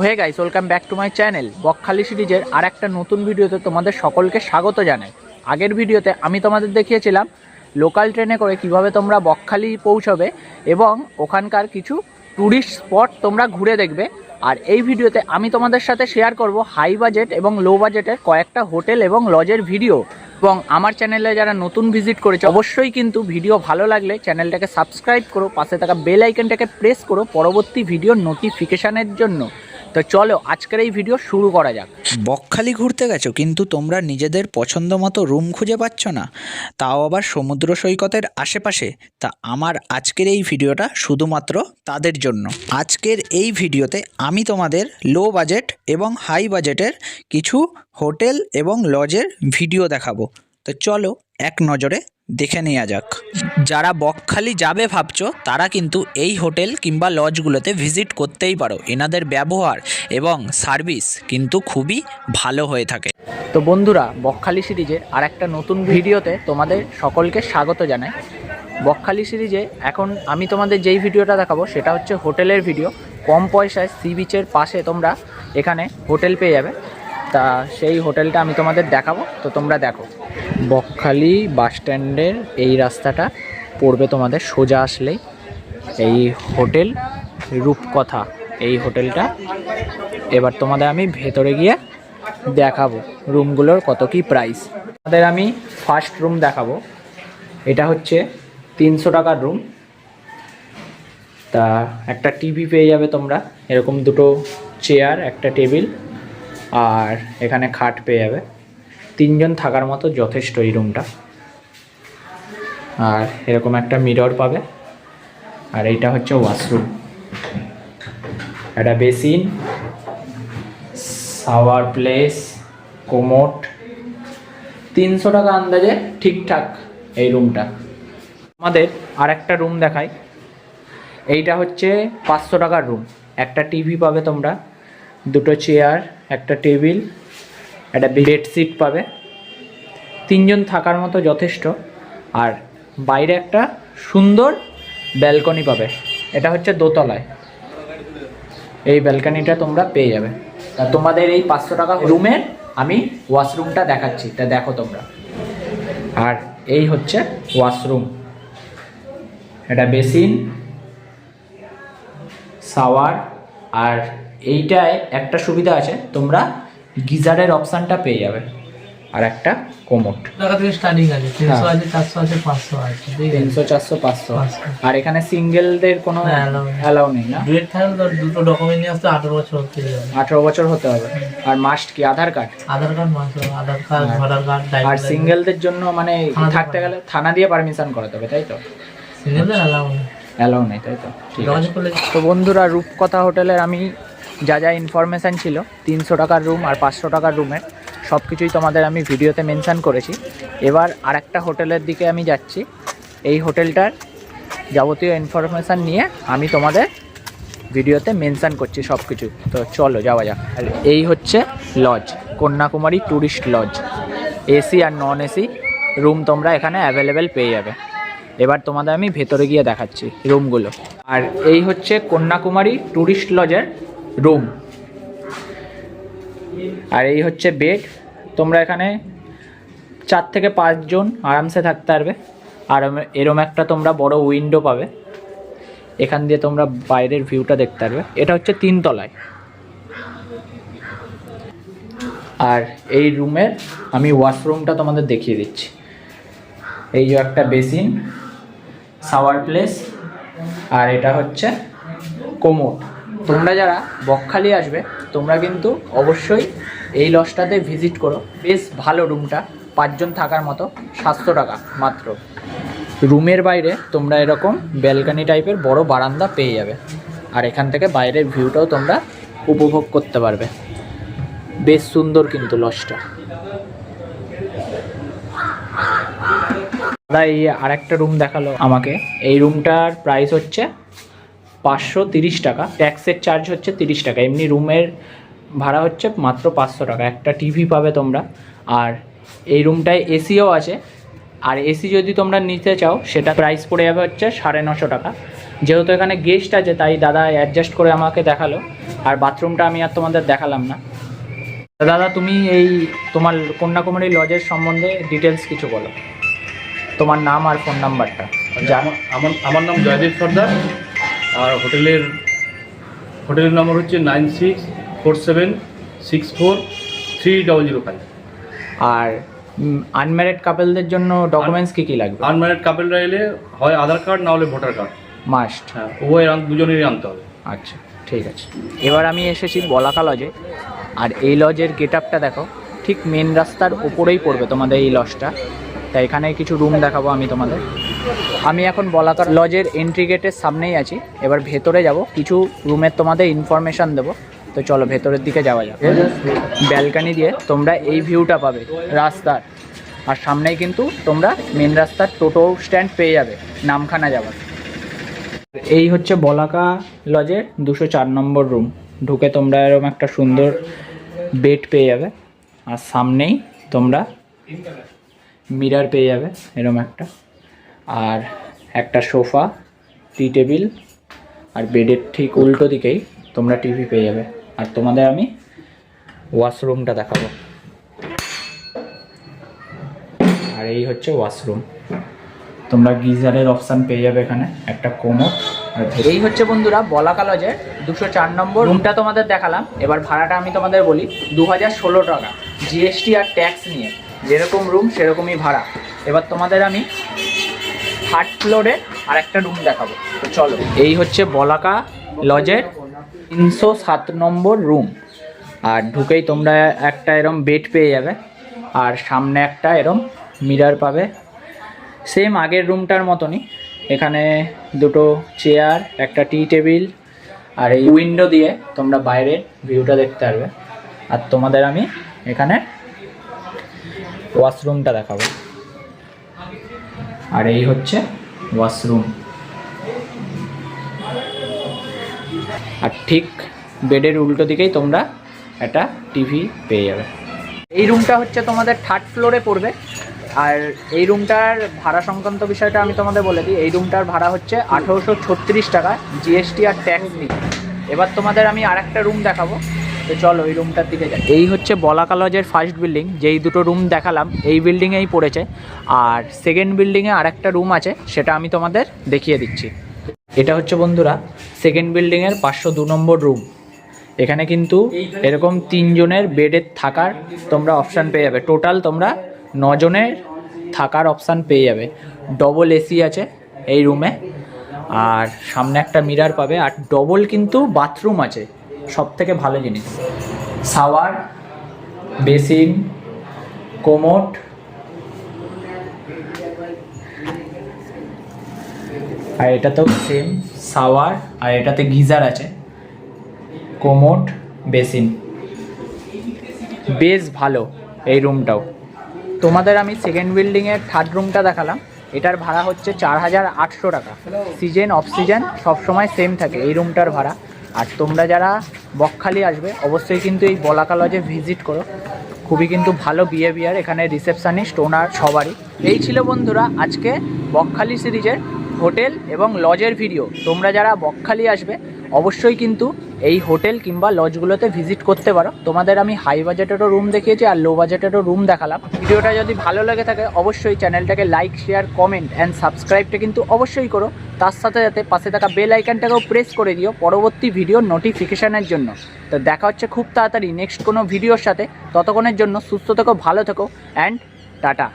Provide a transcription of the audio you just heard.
হয়ে guys welcome back to my channel Bakkhali সিরিজের আর একটা নতুন ভিডিওতে তোমাদের সকলকে স্বাগত জানাই। আগের ভিডিওতে আমি তোমাদের দেখিয়েছিলাম লোকাল ট্রেনে করে কীভাবে তোমরা বকখালি পৌঁছবে এবং ওখানকার কিছু ট্যুরিস্ট স্পট তোমরা ঘুরে দেখবে। আর এই ভিডিওতে আমি তোমাদের সাথে শেয়ার করব হাই বাজেট এবং লো বাজেটের কয়েকটা হোটেল এবং লজের ভিডিও এবং আমার চ্যানেলে যারা নতুন ভিজিট করেছে, অবশ্যই কিন্তু ভিডিও ভালো লাগলে চ্যানেলটাকে সাবস্ক্রাইব করো, পাশে থাকা বেল আইকনটাকে প্রেস করো, পরবর্তী ভিডিওর নোটিফিকেশানের জন্য। তো চলো, আজকের এই ভিডিও শুরু করা যাক। বকখালি ঘুরতে গেছো, কিন্তু তোমরা নিজেদের পছন্দ মতো রুম খুঁজে পাচ্ছ না। তাও আবার সমুদ্র সৈকতের আশেপাশে। তা আমার আজকের এই ভিডিওটা শুধুমাত্র তাদের জন্য। আজকের এই ভিডিওতে আমি তোমাদের লো বাজেট এবং হাই বাজেটের কিছু হোটেল এবং লজের ভিডিও দেখাবো। তো চলো, এক নজরে দেখে নেওয়া যাক। যারা বকখালি যাবে ভাবছ, তারা কিন্তু এই হোটেল কিংবা লজগুলোতে ভিজিট করতেই পারো। এনাদের ব্যবহার এবং সার্ভিস কিন্তু খুবই ভালো হয়ে থাকে। তো বন্ধুরা, বকখালি সিরিজের আর একটা নতুন ভিডিওতে তোমাদের সকলকে স্বাগত জানাই। বকখালি সিরিজে এখন আমি তোমাদের যেই ভিডিওটা দেখাবো, সেটা হচ্ছে হোটেলের ভিডিও। কম পয়সায় সি বিচের পাশে তোমরা এখানে হোটেল পেয়ে যাবে। তা সেই হোটেলটা আমি তোমাদের দেখাবো, তো তোমরা দেখো। বকখালি বাস স্ট্যান্ডের এই রাস্তাটা পড়বে তোমাদের সোজা আসলেই। এই হোটেল রূপকথা, এই হোটেলটা। এবার তোমাদের আমি ভেতরে গিয়ে দেখাবো রুমগুলোর কত কি প্রাইস তোমাদের আমি ফার্স্ট রুম দেখাবো। এটা হচ্ছে তিনশো টাকার রুম তা একটা টিভি পেয়ে যাবে তোমরা। এরকম দুটো চেয়ার একটা টেবিল আর এখানে খাট পেয়ে যাবে। তিনজন থাকার মতো যথেষ্ট এই রুমটা আর এরকম একটা মিরর পাবে। আর এইটা হচ্ছে ওয়াশরুম একটা বেসিন সাওয়ার প্লেস কোমোট তিনশো টাকা আন্দাজে ঠিকঠাক এই রুমটা আমাদের আর একটা রুম দেখাই। এইটা হচ্ছে পাঁচশো টাকার রুম একটা টিভি পাবে তোমরা। দুটো চেয়ার একটা টেবিল একটা বেডশিট পাবে। তিনজন থাকার মতো যথেষ্ট। আর বাইরে একটা সুন্দর ব্যালকনি পাবে। এটা হচ্ছে দোতলায়। এই ব্যালকানিটা তোমরা পেয়ে যাবে। তা তোমাদের এই পাঁচশো টাকা রুমের আমি ওয়াশরুমটা দেখাচ্ছি। তা দেখো তোমরা। আর এই হচ্ছে ওয়াশরুম এটা বেসিন শাওয়ার আর এইটায় একটা সুবিধা আছে। তোমরা গিজারের অপশানটা পেয়ে যাবে। আর একটা কোমোট। টাকা থেকে স্টার্টিং আছে তিনশো হ্যাঁ। আছে চারশো আছে পাঁচশো আছে তিনশো চারশো পাঁচশো। আর এখানে সিঙ্গেলদের কোনো অ্যালাউ নেই। না? ডুয়েট থাকলে তোর দুটো ডকুমেন্ট নিয়ে আসতে আঠারো বছর হতে যাবে আঠারো বছর হতে হবে। আর মাস্ট কি? Aadhaar card Aadhaar card Aadhaar card. Voter card আর সিঙ্গেলদের জন্য মানে থাকতে গেলে থানা দিয়ে পারমিশন করাতে হবে তাই তো? সিঙ্গেলদের অ্যালাউ নেই। অ্যালাউ নেই তাই তো? তো বন্ধুরা রূপকথা হোটেলের আমি যা যা ইনফরমেশান ছিল, তিনশো টাকার রুম আর পাঁচশো টাকার রুমের সব কিছুই তোমাদের আমি ভিডিওতে মেনশান করেছি। এবার আর একটা হোটেলের দিকে আমি যাচ্ছি। এই হোটেলটার যাবতীয় ইনফরমেশান নিয়ে আমি তোমাদের ভিডিওতে মেনশান করছি সব কিছু তো চলো, যাওয়া যাক। আর এই হচ্ছে lodge Kanyakumari tourist lodge AC আর নন এসি রুম তোমরা এখানে অ্যাভেলেবেল পেয়ে যাবে। এবার তোমাদের আমি ভেতরে গিয়ে দেখাচ্ছি রুমগুলো আর এই হচ্ছে কন্যাকুমারী ট্যুরিস্ট লজের রুম। আর এই হচ্ছে বেড। তোমরা এখানে চার থেকে পাঁচজন আরামসে থাকতে পারবে। আর এরম একটা তোমরা বড় উইন্ডো পাবে। এখান দিয়ে তোমরা বাইরের ভিউটা দেখতে পারবে। এটা হচ্ছে তিনতলায় আর এই রুমের আমি ওয়াশরুমটা তোমাদের দেখিয়ে দিচ্ছি। এই যে একটা বেসিন শাওয়ার প্লেস আর এটা হচ্ছে কোমোট তোমরা যারা বকখালি আসবে, তোমরা কিন্তু অবশ্যই এই লজটাতে ভিজিট করো। বেশ ভালো রুমটা পাঁচজন থাকার মতো, সাতশো টাকা মাত্র। রুমের বাইরে তোমরা এরকম ব্যালকানি টাইপের বড় বারান্দা পেয়ে যাবে। আর এখান থেকে বাইরের ভিউটাও তোমরা উপভোগ করতে পারবে। বেশ সুন্দর কিন্তু লজটা। দাদা, এই আরেকটা রুম দেখাল আমাকে। এই রুমটার প্রাইস হচ্ছে পাঁচশো তিরিশ টাকা ট্যাক্সের চার্জ হচ্ছে তিরিশ টাকা। এমনি রুমের ভাড়া হচ্ছে মাত্র পাঁচশো টাকা। একটা টিভি পাবে তোমরা। আর এই রুমটায় এসিও আছে। আর এসি যদি তোমরা নিতে চাও, সেটা প্রাইস পড়ে যাবে হচ্ছে সাড়ে নশো টাকা। যেহেতু এখানে গেস্ট আছে, তাই দাদা অ্যাডজাস্ট করে আমাকে দেখাল। আর বাথরুমটা আমি আর তোমাদের দেখালাম না। দাদা, তুমি এই তোমার কন্যাকুমারী লজের সম্বন্ধে ডিটেলস কিছু বলো। তোমার নাম আর ফোন নাম্বারটা আমার আমার নাম জয়দীপ সর্দার। আর হোটেলের হোটেলের নম্বর হচ্ছে nine six four seven six four three double zero five. আর আনম্যারিড কাপেলদের জন্য ডকুমেন্টস কি কি লাগবে? আনম্যারিড কাপেলরা এলে হয় আধার কার্ড না হলে ভোটার কার্ড। মাস্ট হ্যাঁ উভয় দুজনেরই আনতে হবে। আচ্ছা ঠিক আছে। এবার আমি এসেছি বলাকা লজে আর এই লজের গেট আপটা দেখো ঠিক মেন রাস্তার উপরেই পড়বে তোমাদের এই লজটা তাই এখানে কিছু রুম দেখাবো আমি তোমাদের। আমি এখন বলাকা লজের এন্ট্রি গেটের সামনেই আছি। এবার ভেতরে যাব। কিছু রুমের তোমাদের ইনফরমেশান দেবো। তো চলো ভেতরের দিকে যাওয়া যাক। ব্যালকানি দিয়ে তোমরা এই ভিউটা পাবে রাস্তার। আর সামনেই কিন্তু তোমরা মেন রাস্তার টোটো স্ট্যান্ড পেয়ে যাবে নামখানা যাওয়ার। এই হচ্ছে বলাকা লজের দুশো চার নম্বর রুম ঢুকে তোমরা এরকম একটা সুন্দর বেড পেয়ে যাবে। আর সামনেই তোমরা মিরার পেয়ে যাবে এরকম একটা। আর একটা সোফা, টি টেবিল আর বেডের ঠিক উল্টো দিকেই তোমরা টিভি পেয়ে যাবে। আর তোমাদের আমি ওয়াশরুমটা দেখাবো। আর এই হচ্ছে ওয়াশরুম। তোমরা গিজারের অপশান পেয়ে যাবে এখানে, একটা কোমর আর এই হচ্ছে বন্ধুরা বলাকা লজের দুশো চার নম্বর রুমটা তোমাদের দেখালাম। এবার ভাড়াটা আমি তোমাদের বলি দু হাজার ষোলো টাকা। জিএসটি আর ট্যাক্স নিয়ে। যেরকম রুম সেরকমই ভাড়া। এবার তোমাদের আমি থার্ড ফ্লোরে আর একটা রুম দেখাবো। তো চলো। এই হচ্ছে বলাকা লজের তিনশো সাত নম্বর রুম আর ঢুকেই তোমরা একটা এরম বেড পেয়ে যাবে। আর সামনে একটা এরম মিরার পাবে। সেম আগের রুমটার মতনই। এখানে দুটো চেয়ার একটা টি টেবিল আর এই উইন্ডো দিয়ে তোমরা বাইরের ভিউটা দেখতে পারবে। আর তোমাদের আমি এখানে ওয়াশরুমটা দেখাবো। আর এই হচ্ছে ওয়াশরুম। আর ঠিক বেডের উল্টো দিকেই তোমরা একটা টিভি পেয়ে যাবে। এই রুমটা হচ্ছে তোমাদের থার্ড ফ্লোরে পড়বে। আর এই রুমটার ভাড়া সংক্রান্ত বিষয়টা আমি তোমাদের বলে দিই। এই রুমটার ভাড়া হচ্ছে আঠেরোশো ছত্রিশ টাকা জিএসটি আর ট্যাক্স দিয়ে এবার তোমাদের আমি আর একটা রুম দেখাবো। তো চলো ওই রুমটার দিকে যাই। এই হচ্ছে বলাকা লজের ফার্স্ট বিল্ডিং যেই দুটো রুম দেখালাম, এই বিল্ডিংয়েই পড়েছে। আর সেকেন্ড বিল্ডিংয়ে আর একটা রুম আছে, সেটা আমি তোমাদের দেখিয়ে দিচ্ছি। এটা হচ্ছে বন্ধুরা সেকেন্ড বিল্ডিংয়ের পাঁচশো দু নম্বর রুম এখানে কিন্তু এরকম তিনজনের বেডের থাকার তোমরা অপশান পেয়ে যাবে। টোটাল তোমরা নজনের থাকার অপশান পেয়ে যাবে। ডবল এসি আছে এই রুমে আর সামনে একটা মিরার পাবে। আর ডবল কিন্তু বাথরুম আছে। সব থেকে ভালো জিনিস। শাওয়ার বেসিন, কোমোট, আর এটাতেও সেম শাওয়ার আর এটাতে গিজার আছে। Commode, basin. বেশ ভালো এই রুমটাও। তোমাদের আমি সেকেন্ড বিল্ডিংয়ের থার্ড রুমটা দেখালাম। এটার ভাড়া হচ্ছে চার হাজার আটশো টাকা। সিজন অফ সিজন সবসময় সেম থাকে এই রুমটার ভাড়া। আর তোমরা যারা বকখালি আসবে, অবশ্যই কিন্তু এই বলাকা লজে ভিজিট করো। খুবই কিন্তু ভালো বিহেভিয়ার এখানে রিসেপশানিস্ট ওনার সবারই। এই ছিল বন্ধুরা আজকে বকখালি সিরিজের হোটেল এবং লজের ভিডিও তোমরা যারা বকখালি আসবে, অবশ্যই কিন্তু এই হোটেল কিংবা লজগুলোতে ভিজিট করতে পারো। তোমাদের আমি হাই বাজেটেরও রুম দেখিয়েছি আর লো বাজেটেরও রুম দেখালাম। ভিডিওটা যদি ভালো লেগে থাকে, অবশ্যই চ্যানেলটাকে লাইক শেয়ার কমেন্ট অ্যান্ড সাবস্ক্রাইবটা কিন্তু অবশ্যই করো। তার সাথে সাথে পাশে থাকা বেল আইকনটাকেও প্রেস করে দিও পরবর্তী ভিডিও নোটিফিকেশানের জন্য। তো দেখা হচ্ছে খুব তাড়াতাড়ি নেক্সট কোনো ভিডিওর সাথে। ততক্ষণের জন্য সুস্থ থেকো, ভালো থেকো অ্যান্ড টাটা।